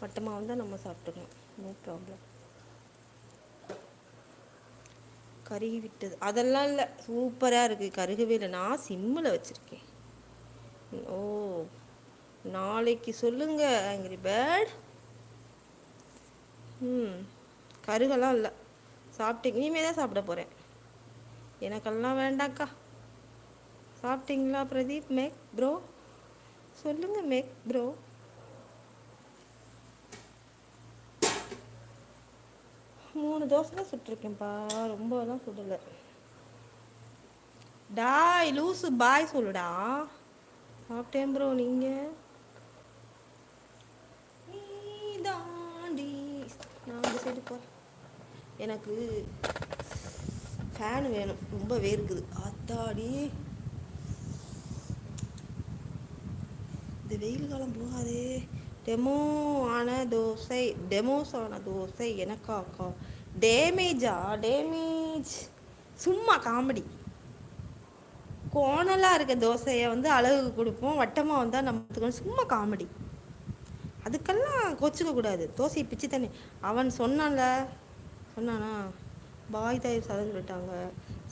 வட்டமாக வந்து நம்ம சாப்பிட்டுக்கலாம். நோ ப்ராப்ளம் கருகி விட்டது. அதெல்லாம் இல்லை. சூப்பராக இருக்குது கருகவே இல்லை. நான் சிம்மில் வச்சுருக்கேன். ஓ நாளைக்கு சொல்லுங்க ஆங்கிரி பேர்ட் ம் கருகெல்லாம் இல்லை. சாப்பிட்டீங்க. இனிமே தான் சாப்பிட போகிறேன் எனக்கெல்லாம் வேண்டாக்கா சாப்பிட்டீங்களா பிரதீப் மேக் ப்ரோ சொல்லுங்க மேக் ப்ரோ மூணு தோசை தான் சுட்டிருக்கேன்ப்பா. ரொம்பலாம் சுடலை. டாய் லூசு பாய் சொல்லுடா. சாப்பிட்டேன் ப்ரோ நீங்கள் தாண்டி நான் அந்த சைடு போகிறேன் எனக்கு ஃபேன் வேணும். ரொம்ப வேர்க்குது. அத்தாடி. இந்த வெயில் காலம் போகாதே. டெமோ ஆன தோசை டெமோஸ் ஆன தோசை எனக்காக்கா டேமேஜா? டேமேஜ். சும்மா காமெடி. கோணலாக இருக்க தோசையை வந்து அழகுக்கு கொடுப்போம். வட்டமாக வந்தால் நம்ம சும்மா காமெடி. அதுக்கெல்லாம் கொச்சுக்க கூடாது. தோசையை பிச்சு தானே அவன் சொன்னான்ல. சொன்னானா பாய் தாய் சாதம் சொல்லிட்டாங்க.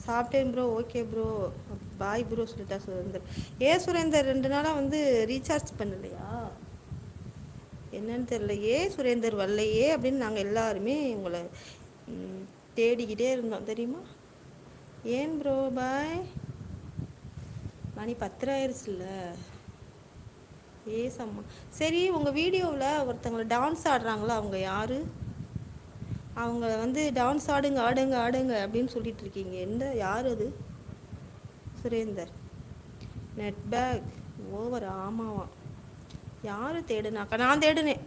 சாப்பிட்டேன் bro okay bro bye bro சொல்லிட்டா சுரேந்தர் ஏ சுரேந்தர் ரெண்டு நாளாக வந்து ரீசார்ஜ் பண்ணலையா? என்னன்னு தெரியலையே சுரேந்தர் வரலையே அப்படின்னு நாங்கள் எல்லாருமே உங்களை தேடிக்கிட்டே இருந்தோம். தெரியுமா? ஏன் ப்ரோ பாய் மணி பத்தரை ஆயிடுச்சுல்ல ஏஸ் அம்மா சரி உங்கள் வீடியோவில் ஒருத்தவங்களை டான்ஸ் ஆடுறாங்களா? அவங்க யார்? அவங்க வந்து டான்ஸ் ஆடுங்க ஆடுங்க ஆடுங்க அப்படின்னு சொல்லிட்டு இருக்கீங்க. எந்த யார் அது? சுரேந்தர். நெட் பேக் ஓவர் ஆமாவா? யார் தேடுனாக்கா? நான் தேடுனேன்.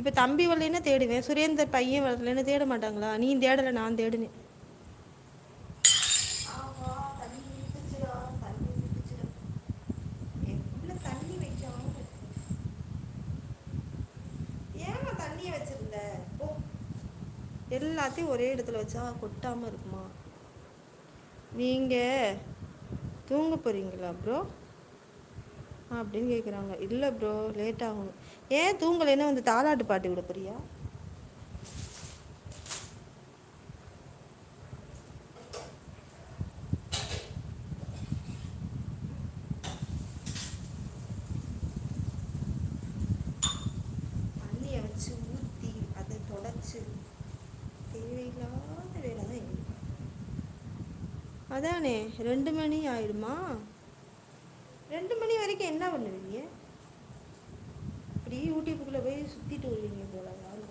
இப்போ தம்பி வரலைன்னா தேடுவேன்? சுரேந்தர் பையன் வரலைன்னு தேட மாட்டாங்களா? நீ தேடலை நான் தேடுனேன். எல்லாத்தையும் ஒரே இடத்துல வச்சா கொட்டாமல் இருக்குமா? நீங்கள் தூங்க போகிறீங்களா ப்ரோ அப்படின்னு கேட்குறாங்க இல்லை ப்ரோ லேட் ஆகும். ஏன் தூங்கலைன்னா வந்து தாலாட்டு பாட்டி விட போறியா? தண்ணியை வச்சு ஊற்றி அதை தேவையில்லாத அதானே ரெண்டு மணி ஆயிடுமா ரெண்டு மணி வரைக்கும் என்ன பண்ணுவீங்க? இப்படி யூடியூப்புக்குள்ளே போய் சுற்றிட்டு வருவீங்க போல யாரும்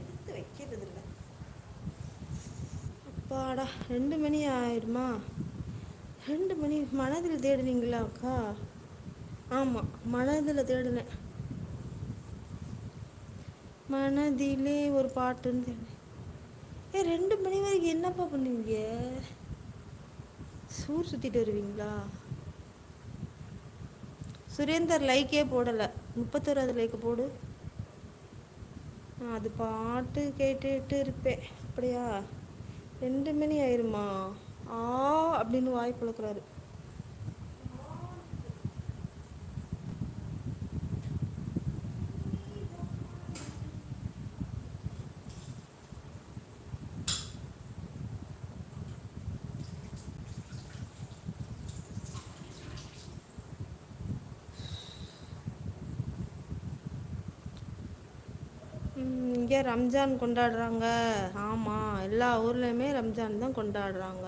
எடுத்து வைக்கிறது இல்லை அப்பாடா ரெண்டு மணி ஆயிடுமா ரெண்டு மணி மனதில் தேடுனீங்களா அக்கா? ஆமாம் மனதில் தேடினேன். மனதிலே ஒரு பாட்டுன்னு தேடினேன். ஏ ரெண்டு மணி வரைக்கும் என்னப்பா பண்ணுவீங்க? சூர் சுற்றிட்டு வருவீங்களா? சுரேந்தர் லைக்கே போடலை. முப்பத்தோராது லைக்கு போடு. அது பாட்டு கேட்டுட்டு இருப்பேன். அப்படியா? ரெண்டு மணி ஆயிருமா? ஆ அப்படின்னு வாய் பழக்கிறாரு இங்கே ரம்ஜான் கொண்டாடுறாங்க. ஆமாம் எல்லா ஊர்லேயுமே ரம்ஜான் தான் கொண்டாடுறாங்க.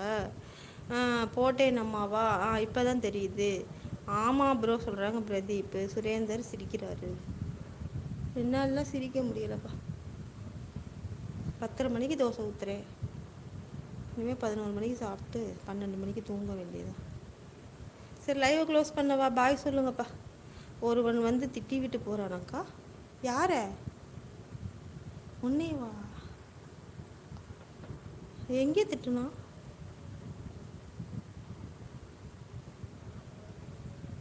போட்டேன் அம்மாவா? ஆ இப்போ தான் தெரியுது. ஆமாம் ப்ரோ சொல்கிறாங்க பிரதீப். சுரேந்தர் சிரிக்கிறாரு. என்னாலலாம் சிரிக்க முடியலப்பா. பத்தரை மணிக்கு தோசை ஊற்றுறேன் இனிமேல் பதினோரு மணிக்கு சாப்பிட்டு பன்னெண்டு மணிக்கு தூங்க வேண்டியதான் சரி லைவை க்ளோஸ் பண்ணவா? பாய் சொல்லுங்கப்பா. ஒருவன் வந்து திட்டி விட்டு போகிறானாக்கா யாரை? உன்னே வா எங்கே திட்டுனா?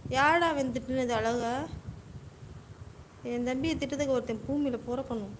யாடா அவன் திட்டுனது அழகா? என் தம்பியை திட்டத்துக்கு ஒருத்தன் பூமியில் பிறக்கணும்